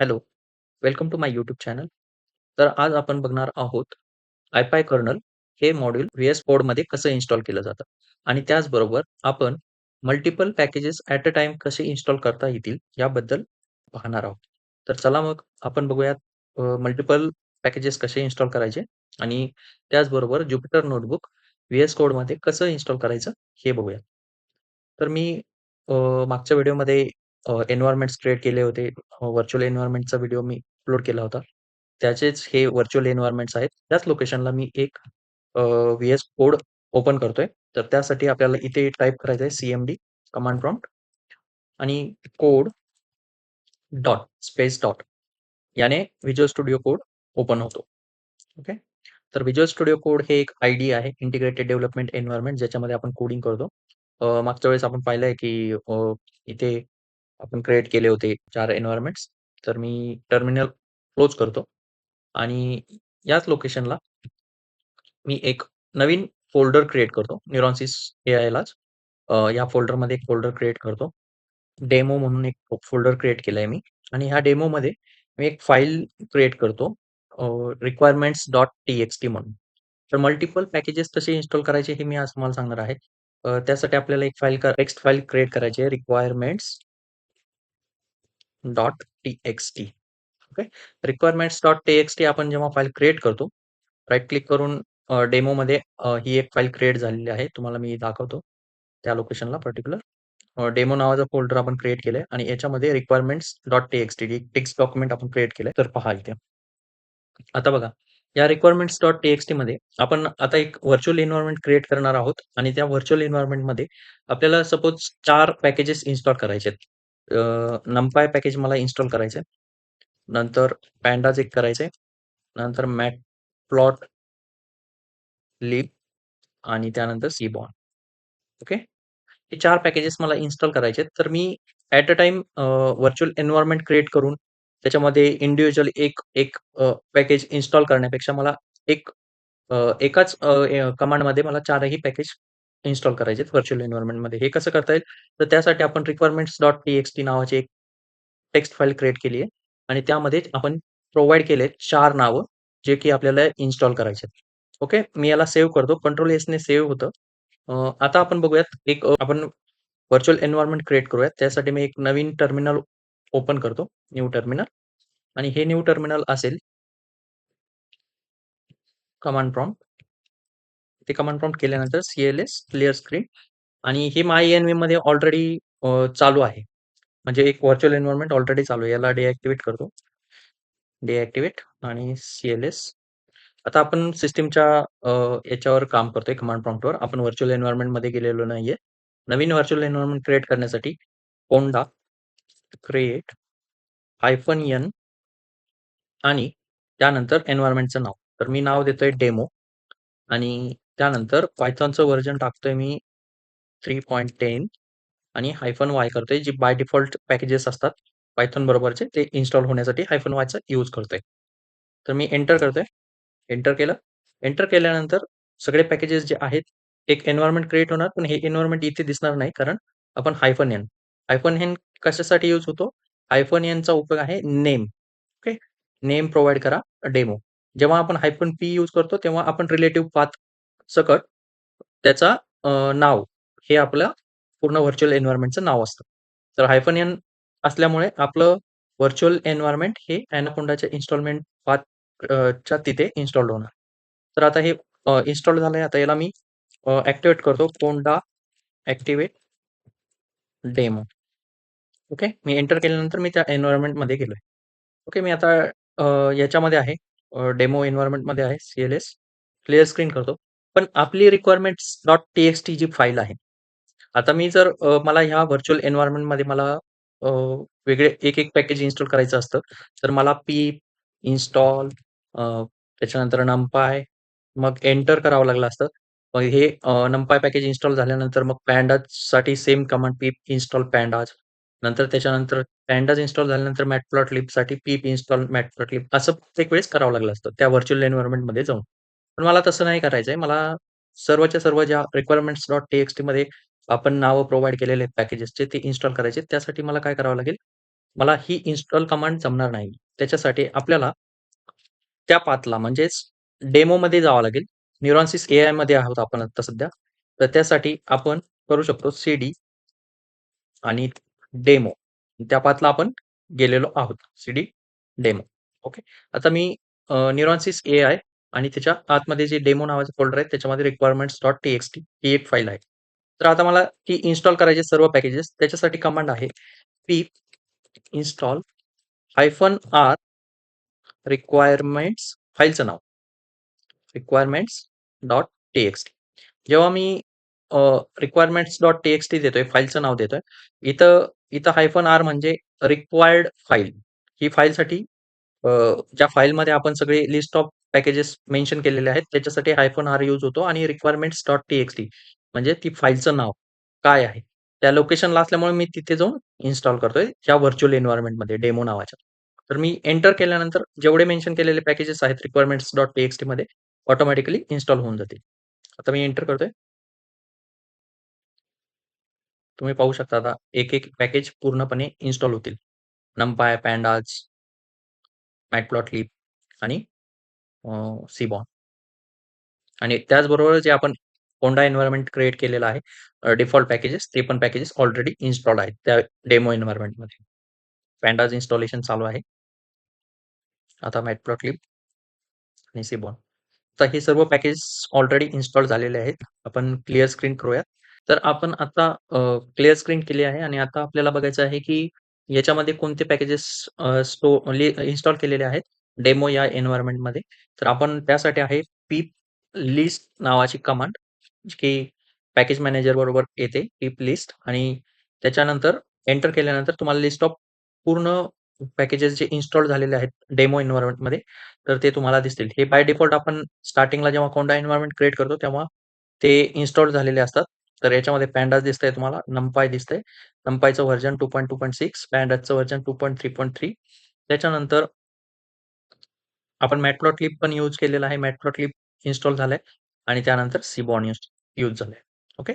Hello, welcome to my YouTube channel. तर आज आपण बघणार आहोत आय-पाय कर्नल हे मॉड्यूल व्ही-एस कोडमध्ये कसं इन्स्टॉल केलं जातं आणि त्याचबरोबर आपण multiple packages at a time कसे इन्स्टॉल करता येतील याबद्दल पाहणार आहोत. तर चला मग आपण बघूयात मल्टिपल पॅकेजेस कसे इन्स्टॉल करायचे आणि त्याचबरोबर ज्युपिटर नोटबुक व्ही-एस कोडमध्ये कसं इन्स्टॉल करायचं हे बघूया. तर मी अ, मागच्या व्हिडिओमध्ये अ, क्रिएट केले होते. व्हर्च्युअल एन्व्हायरमेंटचा व्हिडिओ मी अपलोड केला होता. त्याचेच हे व्हर्च्युअल एन्व्हायर्नमेंट्स आहेत. त्याच लोकेशनला मी एक व्ही-एस कोड ओपन करतोय. तर त्यासाठी आपल्याला इथे टाइप करायचं आहे सीएमडी कमांड प्रॉम्प्ट आणि कोड डॉट स्पेस डॉट याने व्हिज्युअल स्टुडिओ कोड ओपन होतो. ओके. तर व्हिज्युअल स्टुडिओ कोड हे एक आयडी आहे इंटिग्रेटेड डेव्हलपमेंट एन्व्हायरमेंट ज्याच्यामध्ये आपण कोडिंग करतो. मागच्या वेळेस आपण पाहिलंय की इथे आपण क्रिएट केले होते 4 एन्व्हायर्नमेंट्स. तर मी टर्मिनल क्लोज करतो आणि याच लोकेशनला मी एक नवीन फोल्डर क्रिएट करतो. न्यूरॉन्सिस ए आयलाच या फोल्डरमध्ये एक फोल्डर क्रिएट करतो. डेमो म्हणून एक फोल्डर क्रिएट केलाय मी आणि ह्या डेमोमध्ये मी एक फाईल क्रिएट करतो requirements dot T X T म्हणून. तर मल्टिपल पॅकेजेस कसे इन्स्टॉल करायचे हे मी आज तुम्हाला सांगणार आहे. त्यासाठी आपल्याला एक फाईल टेक्स्ट फाईल क्रिएट करायची आहे requirements dot TXT okay. Requirements dot TXT आपण जेव्हा फाईल क्रिएट करतो, राईट क्लिक करून डेमो डेमोमध्ये ही एक फाईल क्रिएट झालेली आहे. तुम्हाला मी दाखवतो त्या लोकेशनला पर्टिक्युलर. डेमो नावाचा फोल्डर आपण क्रिएट केलाय आणि याच्यामध्ये requirements dot TXT text document आपण क्रिएट केलंय. तर पहा इथे. आता बघा, या रिक्वायरमेंट्स डॉट टी-एक्स-टी मध्ये आपण आता एक व्हर्च्युअल एन्व्हायरमेंट क्रिएट करणार आहोत आणि त्या व्हर्च्युअल एन्व्हायरमेंटमध्ये आपल्याला सपोज चार पॅकेजेस इन्स्टॉल करायचे आहेत. अ, NumPy पॅकेज मला इन्स्टॉल करायचे नंतर pandas एक करायचंय. नंतर मॅटप्लॉट लिब आणि त्यानंतर सीबॉर्न. ओके. हे 4 पॅकेजेस मला इन्स्टॉल करायचे आहेत. तर मी ॲट अ टाईम अ, व्हर्चुअल एन्व्हायर्नमेंट क्रिएट करून त्याच्यामध्ये इंडिव्हिज्युअल एक एक अ, पॅकेज इन्स्टॉल करण्यापेक्षा मला एक अ, एकाच अ, अ, कमांडमध्ये मला 4ही पॅकेज इन्स्टॉल करायचे आहेत व्हर्चुअल एन्व्हायर्नमेंटमध्ये. हे कसं करता येईल? तर त्यासाठी आपण रिक्वायरमेंट्स डॉट टी-एक्स-टी नावाची एक टेक्स्ट फाईल क्रिएट केली आहे आणि त्यामध्ये आपण प्रोव्हाईड केले 4 नावं, जे की आपल्याला इन्स्टॉल करायचे आहेत. ओके. मी याला सेव्ह करतो. कंट्रोल एसने सेव्ह होतं. अ, आता आपण बघूयात एक अ, आपण व्हर्च्युअल एन्व्हायर्नमेंट क्रिएट करूयात. त्यासाठी मी एक नवीन टर्मिनल ओपन करतो. न्यू टर्मिनल आणि हे न्यू टर्मिनल असेल कमांड प्रॉम्प्ट. ते कमांड प्रॉम्प्ट केल्यानंतर सीएलएस क्लिअर स्क्रीन आणि हे माय-एन-व्हीमध्ये ऑलरेडी चालू आहे. म्हणजे एक व्हर्च्युअल एन्व्हायरमेंट ऑलरेडी चालू आहे. याला डिॲक्टिव्हेट करतो. डिॲक्टिव्हेट आणि सीएलएस आता आपण सिस्टीमच्या याच्यावर काम करतोय कमांड प्रॉम्प्टवर. आपण व्हर्च्युअल एन्व्हायरमेंटमध्ये गेलेलो नाहीये. नवीन व्हर्च्युअल एन्व्हायरमेंट क्रिएट करण्यासाठी कोंडा क्रिएट हायफन एन आणि त्यानंतर एन्व्हायरमेंटचं नाव. तर मी नाव देतोय डेमो आणि त्यानंतर पायथॉनचं व्हर्जन टाकतोय मी 3.10 आणि हायफन वाय करतोय, जे बाय डिफॉल्ट पॅकेजेस असतात पायथॉन बरोबरचे ते इन्स्टॉल होण्यासाठी हायफन वायचा यूज करतोय. तर मी एंटर करतोय. एंटर केलं. एंटर केल्यानंतर सगळे पॅकेजेस जे आहेत, एक एन्व्हायरमेंट क्रिएट होणार, पण हे एन्व्हायरमेंट इथे दिसणार नाही, कारण आपण हायफन एन हायफन एन कशासाठी यूज होतो? हायफन एनचा उपयोग आहे नेम. ओके. नेम प्रोव्हाइड करा डेमो. जेव्हा आपण हायफन पी यूज करतो, तेव्हा आपण रिलेटिव्ह पाथ सकट त्याचा नाव हे आपलं पूर्ण व्हर्च्युअल एन्व्हायरमेंटचं नाव असतं. तर हायफन एन असल्यामुळे आपलं व्हर्च्युअल एन्व्हायरमेंट हे एनाकोंडाच्या इन्स्टॉलमेंट पाथ च्या तिथे इन्स्टॉल्ड होणार. तर आता हे इन्स्टॉल इन्स्टॉल आहे आता याला मी अ, करतो. Conda activate demo. ओके. मी एंटर केल्यानंतर मी त्या एन्व्हायर्नमेंटमध्ये गेलोय. ओके. मी आता याच्यामध्ये आहे. डेमो एन्व्हायरमेंटमध्ये आहे. सी-एल-एस क्लिअर स्क्रीन करतो. पण आपली requirements dot T S T जी फाईल आहे. आता मी जर अ, मला ह्या व्हर्चुअल एन्व्हायर्नमेंटमध्ये मला अ, वेगळे एक-एक पॅकेज इन्स्टॉल करायचं असतं. तर मला पीप इन्स्टॉल त्याच्यानंतर NumPy मग एंटर करावं लागलं असतं. मग हे अ, NumPy पॅकेज इन्स्टॉल झाल्यानंतर मग pandas same command pip install pandas नंतर त्याच्यानंतर pandas इन्स्टॉल झाल्यानंतर मॅटप्लॉटलिबसाठी पीप इन्स्टॉल मॅटप्लॉटलिब असं प्रत्येक वेळेस करावं लागलं असतं, त्या व्हर्चुअल एन्व्हायर्नमेंटमध्ये जाऊन. पण मला तसं नाही करायचंय. मला सर्वच्या सर्व ज्या रिक्वायरमेंट्स डॉट टी एक्समध्ये आपण नावं प्रोव्हाईड केलेले आहेत पॅकेजेसचे ते इन्स्टॉल करायचे त्यासाठी मला काय करावं लागेल? मला ही इन्स्टॉल कमांड जमणार नाही. त्याच्यासाठी आपल्याला त्या पाथला म्हणजेच डेमोमध्ये जावं लागेल. न्यूरॉन्सिस एआयमध्ये आहोत आपण आता सध्या. तर त्यासाठी आपण करू शकतो सीडी आणि डेमो त्या पाथला आपण गेलेलो आहोत. CD demo. ओके. आता मी अ, न्यूरॉन्सिस एआय आणि त्याच्या आतमध्ये जे डेमो नावाचे फोल्डर आहे त्याच्यामध्ये रिक्वायरमेंट्स डॉट टी एक्सटी ही एक फाईल आहे. तर आता मला ती इन्स्टॉल करायची सर्व पॅकेजेस त्याच्यासाठी कमांड आहे P install hyphen R requirements फाईलचं नाव. Requirements dot T X T जेव्हा मी requirements dot T X T देतोय, फाईलचं नाव देतोय. इथं इथं हायफन आर म्हणजे रिक्वायर्ड फाईल. ही फाईलसाठी ज्या फाईलमध्ये आपण सगळे लिस्ट ऑफ पॅकेजेस मेन्शन केलेले आहेत, त्याच्यासाठी हायफन आर यूज होतो आणि रिक्वायरमेंट्स डॉट टी एक्सटी म्हणजे ती फाईलचं नाव काय आहे? त्या लोकेशनला असल्यामुळे मी तिथे जाऊन इन्स्टॉल करतोय, त्या व्हर्च्युअल एन्व्हायरमेंटमध्ये डेमो नावाच्या. तर मी एंटर केल्यानंतर जेवढे मेन्शन केलेले पॅकेजेस आहेत रिक्वायरमेंट्स डॉट टी एक्समध्ये ऑटोमॅटिकली इन्स्टॉल होऊन जातील. आता मी एंटर करतोय. तुम्ही पाहू शकता आता एक-एक पॅकेज पूर्णपणे इन्स्टॉल होतील. नंपाय पॅन्डाज मॅटप्लॉट लिप आणि अ, सीबॉन. आणि त्याचबरोबर जे आपण होंडा एन्व्हायर्नमेंट क्रिएट केलेलं आहे, अ, डिफॉल्ट पॅकेजेस ते पण पॅकेजेस ऑलरेडी इन्स्टॉल्ड आहेत त्या डेमो एन्व्हायर्नमेंटमध्ये. Pandas इन्स्टॉलेशन चालू आहे. आता मॅटप्लॉटलिब आणि सीबॉन. तर हे सर्व पॅकेज ऑलरेडी इन्स्टॉल झालेले आहेत. आपण क्लिअर स्क्रीन करूयात. तर आपण आता अ, क्लिअर स्क्रीन केली आहे आणि आता आपल्याला बघायचं आहे, की याच्यामध्ये कोणते पॅकेजेस अ, स्टो म्हणजे इन्स्टॉल केलेले आहेत, डेमो या एन्व्हायरमेंटमध्ये तर आपण त्यासाठी आहे पीप लिस्ट नावाची कमांड, की पॅकेज मॅनेजर बरोबर येते पीप लिस्ट आणि त्याच्यानंतर एंटर केल्यानंतर तुम्हाला लिस्ट ऑफ पूर्ण पॅकेजेस जे इन्स्टॉल झालेले आहेत डेमो एन्व्हायरमेंटमध्ये तर ते तुम्हाला दिसतील. हे बाय डिफॉल्ट आपण स्टार्टिंगला जेव्हा कोणता एन्व्हायरमेंट क्रिएट करतो, तेव्हा ते इन्स्टॉल झालेले असतात. तर याच्यामध्ये पॅन्डाज दिसतंय तुम्हाला, नंपाय दिसतंय. नंपायचं व्हर्जन 2.2.6, Pandasचं व्हर्जन 2.3.3 त्याच्यानंतर आपण मॅटप्लॉटलिब पण यूज केलेला आहे. मॅटप्लॉटलिब इन्स्टॉल झालंय आणि त्यानंतर सीबॉन यूज यूज झालंय. ओके.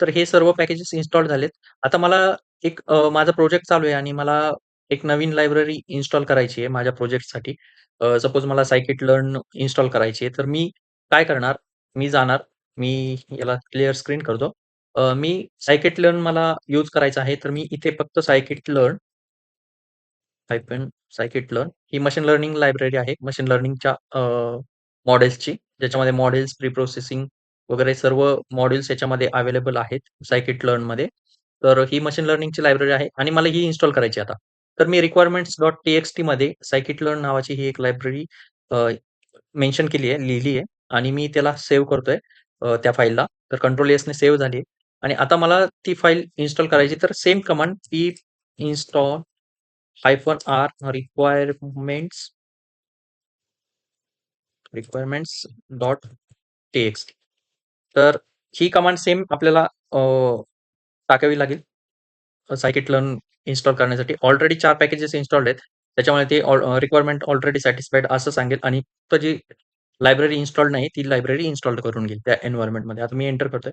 तर हे सर्व पॅकेजेस इन्स्टॉल झालेत. आता मला एक माझा प्रोजेक्ट चालू आहे आणि मला एक नवीन लायब्ररी इन्स्टॉल करायची आहे माझ्या प्रोजेक्टसाठी. सपोज मला सायकेट लर्न इन्स्टॉल करायची आहे. तर मी काय करणार? मी जाणार, मी याला क्लिअर स्क्रीन करतो. मी सायकेट लर्न मला यूज करायचं आहे, तर मी इथे फक्त सायकेट लर्न हायफन scikit-learn ही मशीन लर्निंग लायब्ररी आहे. मशीन लर्निंगच्या अ, मॉडेल्सची, ज्याच्यामध्ये मॉडेल्स, प्री प्रोसेसिंग वगैरे सर्व मॉड्यूल्स याच्यामध्ये अवेलेबल आहेत scikit-learnमध्ये. तर ही मशीन लर्निंगची लायब्ररी आहे आणि मला ही इन्स्टॉल करायची आता. तर मी रिक्वायरमेंट्स.टीएक्सटीमध्ये scikit-learn नावाची ही एक लायब्ररी अ, मेन्शन केली आहे, लिहिली आहे आणि मी त्याला सेव्ह करतोय अ, त्या फाईलला. तर कंट्रोल एसने सेव्ह झाली आहे आणि आता मला ती फाईल इन्स्टॉल करायची तर same command hyphen r requirements R requirements txt तर ही कमांड सेम आपल्याला टाकावी लागेल. अ, लर्न इन्स्टॉल करण्यासाठी. ऑलरेडी चार पॅकेजेस इन्स्टॉल्ड आहेत. त्याच्यामुळे ते रिक्वायरमेंट ऑलरेडी सॅटिस्फाईड असं सांगेल आणि फक्त जी लायब्ररी इन्स्टॉल नाही, ती लायब्ररी इन्स्टॉल करून घेईल त्या एन्व्हायरमेंटमध्ये आता मी एंटर करतोय.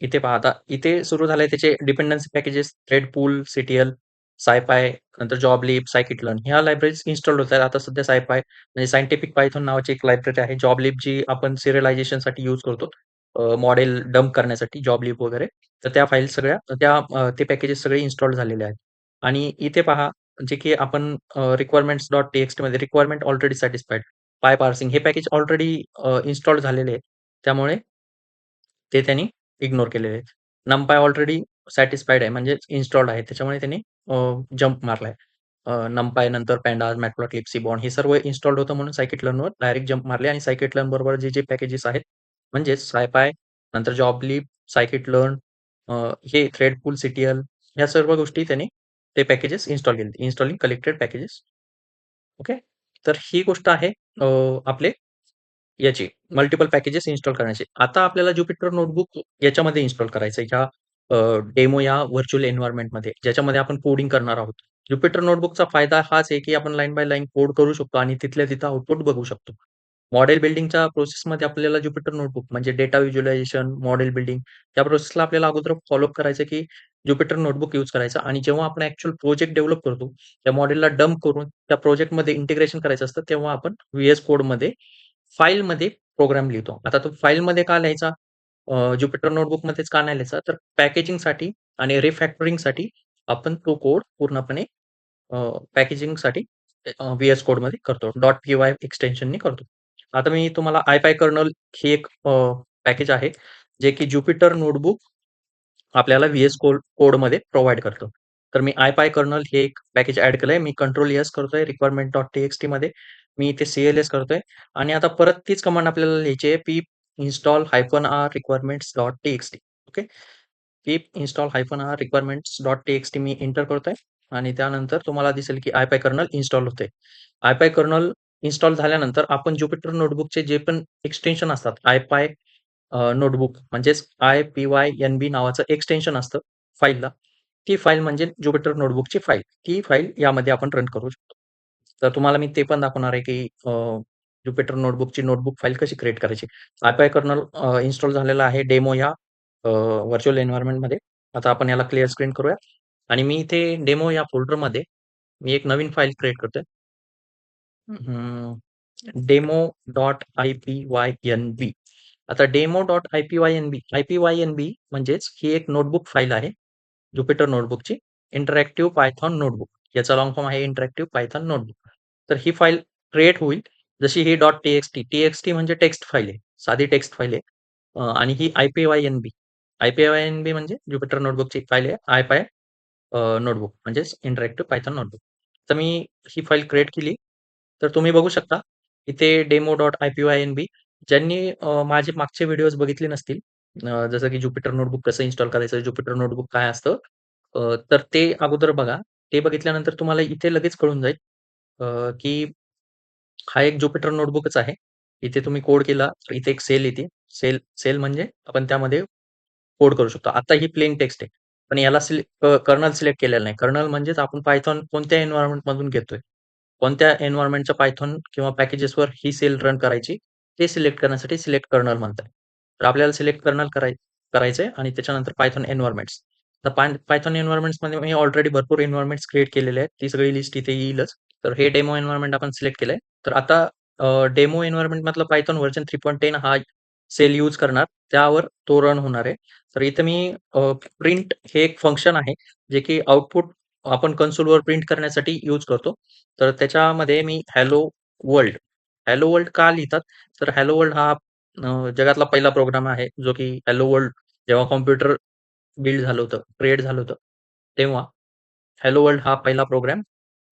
इथे पहा आता, इथे सुरू झालंय त्याचे dependency packages thread pool CTL, SciPy नंतर जॉबलिब, scikit-learn ह्या लायब्ररीज इन्स्टॉल होत आहेत. आता सध्या सायपाय म्हणजे सायंटिफिक पायथॉन नावाची एक लायब्ररी आहे. जॉब लिप जी आपण सिरियलायझेशनसाठी यूज करतो. मॉडेल डंप करण्यासाठी जॉब लिप वगैरे. तर त्या फाईल सगळ्या त्या ते पॅकेजेस सगळे इन्स्टॉल झालेले आहेत. आणि इथे पहा, जे की आपण रिक्वायरमेंट्स लॉट टे एक्समध्ये requirement already satisfied, pyparsing हे पॅकेज ऑलरेडी इन्स्टॉल झालेले आहे. त्यामुळे ते त्यांनी इग्नोर केलेले आहेत. NumPy ऑलरेडी सॅटिस्फाईड आहे म्हणजे इन्स्टॉल्ड आहे. त्याच्यामुळे त्यांनी अ, जंप मारलाय. अ, NumPy नंतर Pandas, Matplotlib, Seaborn हे सर्व इन्स्टॉल्ड होतं म्हणून scikit-learnवर डायरेक्ट जंप मारले आणि scikit-learn बरोबर जे-जे पॅकेजेस आहेत, म्हणजेच SciPy नंतर जॉबलिब, scikit-learn अ, हे थ्रेडपूल, सिटीएल ह्या सर्व गोष्टी त्यांनी ते पॅकेजेस इन्स्टॉल केले. Installing collected packages. ओके. तर ही गोष्ट आहे अ, आपले याची मल्टिपल पॅकेजेस इन्स्टॉल करण्याचे आता आपल्याला ज्युपिटर नोटबुक याच्यामध्ये इन्स्टॉल करायचं आहे. ह्या डेमो या व्हर्च्युअल एन्व्हायरमेंटमध्ये ज्याच्यामध्ये आपण कोडिंग करणार आहोत. ज्युपिटर नोटबुकचा फायदा हाच आहे, की आपण लाईन बाय लाईन कोड करू शकतो आणि तिथल्या तिथं आउटपुट बघू शकतो. मॉडेल बिल्डिंगच्या प्रोसेसमध्ये आपल्याला ज्युपिटर नोटबुक म्हणजे डेटा व्हिज्युअलायझेशन, मॉडेल बिल्डिंग त्या प्रोसेसला आपल्याला अगोदर फॉलोअप करायचं की ज्युपिटर नोटबुक यूज करायचा आणि जेव्हा आपण ऍक्च्युअल प्रोजेक्ट डेव्हलप करतो, त्या मॉडेलला डंप करून त्या प्रोजेक्टमध्ये इंटिग्रेशन करायचं असतं, तेव्हा आपण व्हीएस कोडमध्ये फाईलमध्ये प्रोग्राम लिहितो. आता तो फाईलमध्ये का लिहायचा? अ, Jupyter नोटबुकमध्येच का नाही लिहायचा? तर पॅकेजिंगसाठी आणि रिफॅक्टरिंगसाठी आपण तो कोड पूर्णपणे अ, पॅकेजिंगसाठी अ, व्ही-एस कोडमध्ये करतो. .py एक्सटेन्शननी करतो. आता मी तुम्हाला IPyKernel हे एक अ, पॅकेज आहे, जे की Jupyter नोटबुक आपल्याला व्ही-एस कोड कोडमध्ये प्रोव्हाईड करतो तर मी IPyKernel हे एक पॅकेज ॲड केलंय. मी कंट्रोल एस करतोय requirement.txt मी इथे सीएलएस करतोय आणि आता परत तीच कमांड आपल्याला लिहायची आहे pip install hyphen R requirements dot TXT okay. Pip install hyphen R requirements dot TXT मी एंटर करतोय आणि त्यानंतर तुम्हाला दिसेल की IPyKernel इन्स्टॉल होते आयपाय कर्नल इन्स्टॉल झाल्यानंतर आपण ज्युपिटर नोटबुकचे जे पण एक्सटेन्शन असतात, आयपाय नोटबुक म्हणजेच IPYNB नावाचं एक्सटेन्शन असतं फाईलला. ती फाईल म्हणजे ज्युपिटर नोटबुकची फाईल. ती फाईल यामध्ये आपण रन करू शकतो. तर तुम्हाला मी ते पण दाखवणार आहे की अ, Jupyter नोटबुकची नोटबुक फाईल कशी क्रिएट करायची. IPyKernel अ, इन्स्टॉल झालेला आहे डेमो या अ, व्हर्चुअल एन्व्हायर्नमेंटमध्ये. आता आपण याला क्लिअर स्क्रीन करूया आणि मी इथे डेमो या फोल्डरमध्ये मी एक नवीन फाईल क्रिएट करतोय. हं, demo.ipynb आता demo.ipynb ipynb म्हणजेच ही एक नोटबुक फाईल आहे. Jupyter नोटबुकची इंटरॅक्टिव्ह पायथॉन नोटबुक. याचा लाँग फॉर्म आहे इंटरॅक्टिव्ह पायथॉन नोटबुक. तर ही फाईल क्रिएट होईल. जशी ही डॉट टीएक्सटी टीएक्सटी म्हणजे टेक्स्ट फाईल आहे. साधी टेक्स्ट फाईल आहे. आणि ही ipynb ipynb म्हणजे ज्युपिटर नोटबुकची फाईल आहे. आय पाय नोटबुक म्हणजेच इंटरॅक्टिव्ह पायथॉन नोटबुक. तर मी ही फाईल क्रिएट केली. तर तुम्ही बघू शकता इथे डेमो डॉट आयपीवायएनबी ज्यांनी माझे मागचे व्हिडिओज बघितले नसतील, जसं की ज्युपिटर नोटबुक कसं इन्स्टॉल करायचं, ज्युपिटर नोटबुक काय असतं, तर ते अगोदर बघा. ते बघितल्यानंतर तुम्हाला इथे लगेच कळून जाईल अ, की हा एक Jupyter नोटबुकच आहे. इथे तुम्ही कोड केला, तर इथे एक सेल येते. सेल सेल म्हणजे आपण त्यामध्ये कोड करू शकतो. आता ही प्लेन टेक्स्ट आहे. पण याला सिले अ, कर्नल सिलेक्ट केलेलं नाही. कर्नल म्हणजेच आपण Python कोणत्या एन्व्हायर्नमेंटमधून घेतोय. कोणत्या एन्व्हायर्नमेंटच्या Python किंवा पॅकेजेसवर ही सेल रन करायची, ते सिलेक्ट करण्यासाठी सिलेक्ट कर्नल म्हणतात. तर आपल्याला सिलेक्ट कर्नल कराय करायचंय आणि त्याच्यानंतर Python एन्व्हायर्नमेंट्स. तर पाय Python एन्व्हायर्नमेंट्समध्ये मी ऑलरेडी भरपूर एन्व्हायर्नमेंट्स क्रिएट केलेले आहेत. ती सगळी लिस्ट इथे येईलच. तर हे डेमो एन्व्हायरमेंट आपण सिलेक्ट केलंय. तर आता डेमो एन्व्हायरमेंट मधलं पायथॉन व्हर्जन 3.10 हा सेल यूज करणार. त्यावर तो रन होणार आहे. तर इथे मी प्रिंट हे एक फंक्शन आहे, जे की आउटपुट आपण कन्सोलवर प्रिंट करण्यासाठी यूज करतो. तर त्याच्यामध्ये मी हॅलो वर्ल्ड, हॅलो वर्ल्ड का लिहितात? तर हॅलो वर्ल्ड हा जगातला पहिला प्रोग्राम आहे, जो की हॅलो वर्ल्ड जेव्हा कॉम्प्युटर बिल्ड झालं होतं, क्रिएट झालं होतं, तेव्हा हॅलो वर्ल्ड हा पहिला प्रोग्राम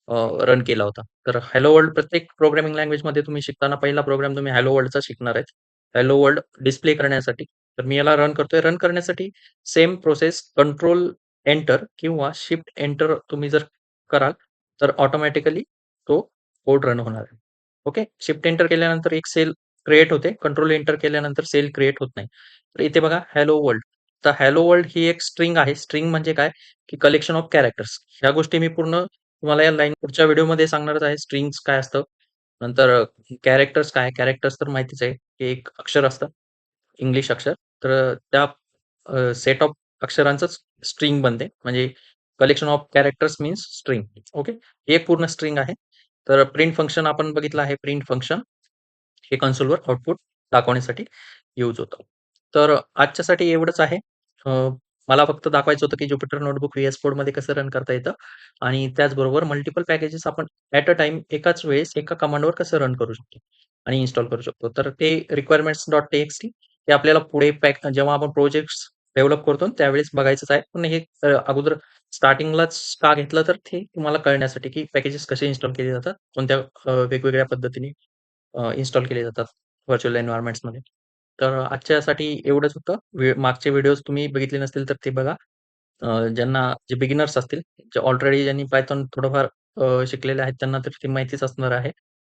रन केला होता. तर हॅलो वर्ल्ड प्रत्येक प्रोग्रामिंग लँग्वेजमध्ये तुम्ही शिकताना पहिला प्रोग्राम तुम्ही हॅलो वर्ल्डचा शिकणार आहेत. हॅलो वर्ल्ड डिस्प्ले करण्यासाठी. तर मी याला रन करतोय. रन करण्यासाठी सेम प्रोसेस कंट्रोल एंटर किंवा शिफ्ट एंटर तुम्ही जर कराल, तर ऑटोमॅटिकली तो कोड रन होणार आहे. ओके. शिफ्ट एंटर केल्यानंतर एक सेल क्रिएट होते. कंट्रोल एंटर केल्यानंतर सेल क्रिएट होत नाही. तर इथे बघा हॅलो वर्ल्ड. तर हॅलो वर्ल्ड ही एक स्ट्रिंग आहे. स्ट्रिंग म्हणजे काय? की कलेक्शन ऑफ कॅरेक्टर्स. ह्या गोष्टी मी पूर्ण तुम्हाला या लाईन पुढच्या व्हिडिओमध्ये सांगणारच आहे. स्ट्रिंग्स काय असतं? नंतर कॅरेक्टर्स काय? कॅरेक्टर्स तर माहितीच आहे, की एक अक्षर असतं, इंग्लिश अक्षर. तर त्या सेट ऑफ अक्षरांचंच स्ट्रिंग बनते. म्हणजे collection of characters means string. Okay. ही एक पूर्ण स्ट्रिंग आहे. तर प्रिंट फंक्शन आपण बघितलं आहे. प्रिंट फंक्शन हे कन्सोलवर आउटपुट दाखवण्यासाठी यूज होतं. तर आजच्यासाठी एवढंच आहे. मला फक्त दाखवायचं होतं, की ज्युपिटर नोटबुक व्हीएसमध्ये कसं रन करता येतं आणि त्याचबरोबर मल्टिपल पॅकेजेस आपण ॲट अ टाइम एकाच वेळेस एका कमांडवर कसं रन करू शकतो आणि इन्स्टॉल करू शकतो. तर ते requirements.txt ते आपल्याला पुढे पॅक जेव्हा आपण प्रोजेक्ट्स डेव्हलप करतो त्यावेळेस बघायचंच आहे. पण हे अगोदर स्टार्टिंगलाच का घेतलं तर ते तुम्हाला कळण्यासाठी, की पॅकेजेस कसे इन्स्टॉल केले जातात, कोणत्या वेगवेगळ्या पद्धतीने इन्स्टॉल केले जातात व्हर्चुअलमध्ये तर आजच्यासाठी एवढंच होतं. वे मागचे व्हिडिओज तुम्ही बघितले नसतील तर ते बघा. अ, ज्यांना जे बिगिनर्स असतील, जे ऑलरेडी ज्यांनी पायथॉन थोडंफार अ, शिकलेले आहेत त्यांना तर ती माहितीच असणार आहे.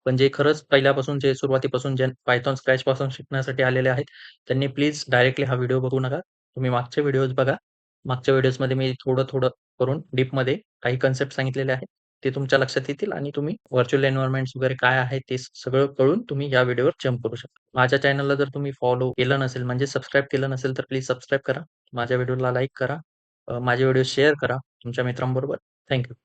पण जे खरंच पहिल्यापासून जे सुरुवातीपासून जे पायथॉन स्क्रॅचपासून शिकण्यासाठी आलेले आहेत, त्यांनी प्लीज डायरेक्टली हा व्हिडिओ बघू नका. तुम्ही मागचे व्हिडिओज बघा. मागच्या व्हिडिओजमध्ये मी थोडं-थोडं करून डीपमध्ये काही कन्सेप्ट सांगितलेले आहेत. ते तुमच्या लक्षात येतील आणि तुम्ही व्हर्च्युअल एन्व्हायरमेंट वगैरे काय आहे ते सगळं कळून तुम्ही या व्हिडिओवर जम्प करू शकता. माझ्या चॅनलला जर तुम्ही फॉलो केलं नसेल म्हणजे सबस्क्राईब केलं नसेल तर प्लीज सबस्क्राईब करा. माझ्या व्हिडिओला लाईक करा. माझे व्हिडिओ शेअर करा तुमच्या मित्रांबरोबर. Thank you.